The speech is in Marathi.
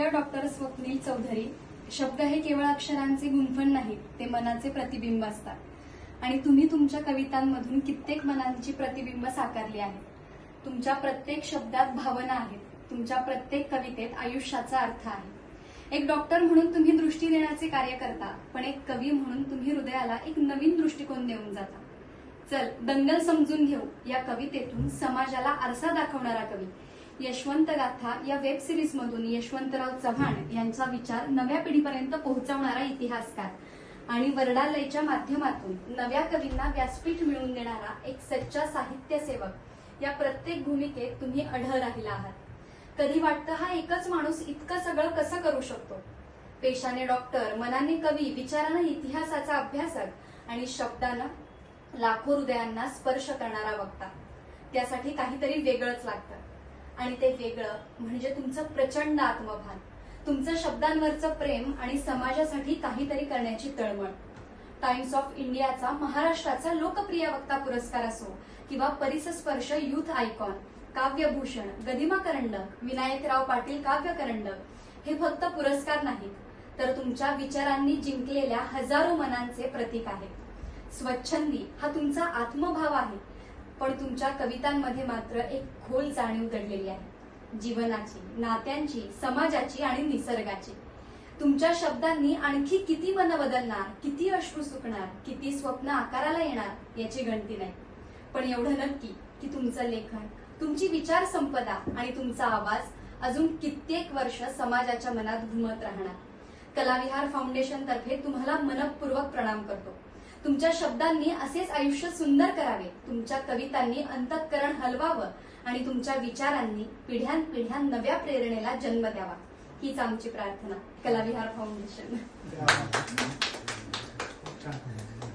प्रिय डॉक्टर स्वप्नील चौधरी शब्द हे केवळ अक्षरांचे गुंफण नाहीत ते मनाचे प्रतिबिंब असतात. आणि तुम्ही तुमच्या कवितांमधून कित्येक मनांची प्रतिबिंब साकारली आहेत. तुमच्या प्रत्येक शब्दात भावना आहेत तुमच्या प्रत्येक कवितेत आयुष्याचा अर्थ आहे. एक डॉक्टर म्हणून तुम्ही दृष्टी देण्याचे कार्य करता पण एक कवी म्हणून तुम्ही हृदयाला एक नवीन दृष्टिकोन देऊन जाता. चल दंगल समजून घेऊ या कवितेतून समाजाला आरसा दाखवणारा कवी. यशवंत गाथा या वेब सिरीज मधून यशवंतराव चव्हाण यांचा विचार नव्या पिढीपर्यंत पोहोचवणारा इतिहासकार. आणि वर्णालयच्या माध्यमातून नव्या कवींना व्यासपीठ मिळवून देणारा एक सच्चा साहित्य सेवक या प्रत्येक भूमिकेत तुम्ही अढळ राहिला आहात. कधी वाटतं हा एकच माणूस इतकं सगळं कसं करू शकतो? पेशाने डॉक्टर मनाने कवी विचारानं इतिहासाचा अभ्यासक आणि शब्दानं लाखो हृदयांना स्पर्श करणारा वक्ता. त्यासाठी काहीतरी वेगळंच लागतं. आणि ते वेगळं म्हणजे तुमचं प्रचंड आत्मभान तुमचं शब्दांवरचं प्रेम आणि समाजासाठी काहीतरी करण्याची तळमळ. टाइम्स ऑफ इंडियाचा महाराष्ट्राचा लोकप्रिय वक्ता पुरस्कार असो किंवा परिसस्पर्श युथ आयकॉन काव्यभूषण गदिमा करंडक विनायकराव पाटील काव्य करंडक हे फक्त पुरस्कार नाहीत तर तुमच्या विचारांनी जिंकलेल्या हजारो मनांचे प्रतीक आहेत. स्वच्छंदी हा तुमचा आत्मभाव आहे. पण तुमच्या कवितांमध्ये मात्र एक खोल जाणीव दडलेली आहे. जीवनाची नात्यांची समाजाची आणि निसर्गाची. तुमच्या शब्दांनी आणखी किती मन बदलणार किती अश्रू सुकणार किती स्वप्न आकाराला येणार याची गणती नाही. पण एवढं नक्की की तुमचं लेखन तुमची विचार संपदा आणि तुमचा आवाज अजून कित्येक वर्ष समाजाच्या मनात घुमत राहणार. कलाविहार फाउंडेशन तर्फे तुम्हाला मनपूर्वक प्रणाम करतो. तुमच्या शब्दांनी असेच आयुष्य सुंदर करावे. तुमच्या कवितांनी अंतःकरण हलवावं आणि तुमच्या विचारांनी पिढ्यानपिढ्या नव्या प्रेरणेला जन्म द्यावा. हीच आमची प्रार्थना. कलाविहार फाउंडेशन.